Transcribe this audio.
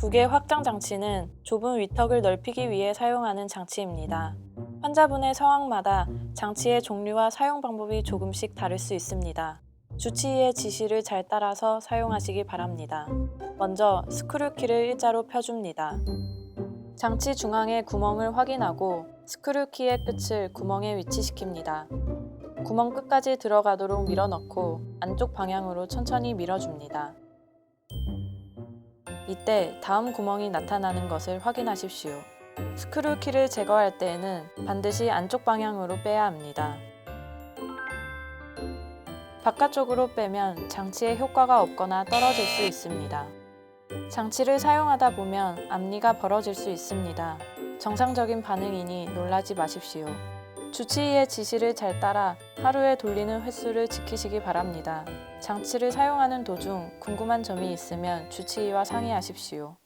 국외 확장 장치는 좁은 위턱을 넓히기 위해 사용하는 장치입니다. 환자분의 상황마다 장치의 종류와 사용 방법이 조금씩 다를 수 있습니다. 주치의의 지시를 잘 따라서 사용하시기 바랍니다. 먼저 스크류키를 일자로 펴줍니다. 장치 중앙의 구멍을 확인하고 스크류키의 끝을 구멍에 위치시킵니다. 구멍 끝까지 들어가도록 밀어넣고 안쪽 방향으로 천천히 밀어줍니다. 이때 다음 구멍이 나타나는 것을 확인하십시오. 스크류 키를 제거할 때에는 반드시 안쪽 방향으로 빼야 합니다. 바깥쪽으로 빼면 장치의 효과가 없거나 떨어질 수 있습니다. 장치를 사용하다 보면 앞니가 벌어질 수 있습니다. 정상적인 반응이니 놀라지 마십시오. 주치의의 지시를 잘 따라 하루에 돌리는 횟수를 지키시기 바랍니다. 장치를 사용하는 도중 궁금한 점이 있으면 주치의와 상의하십시오.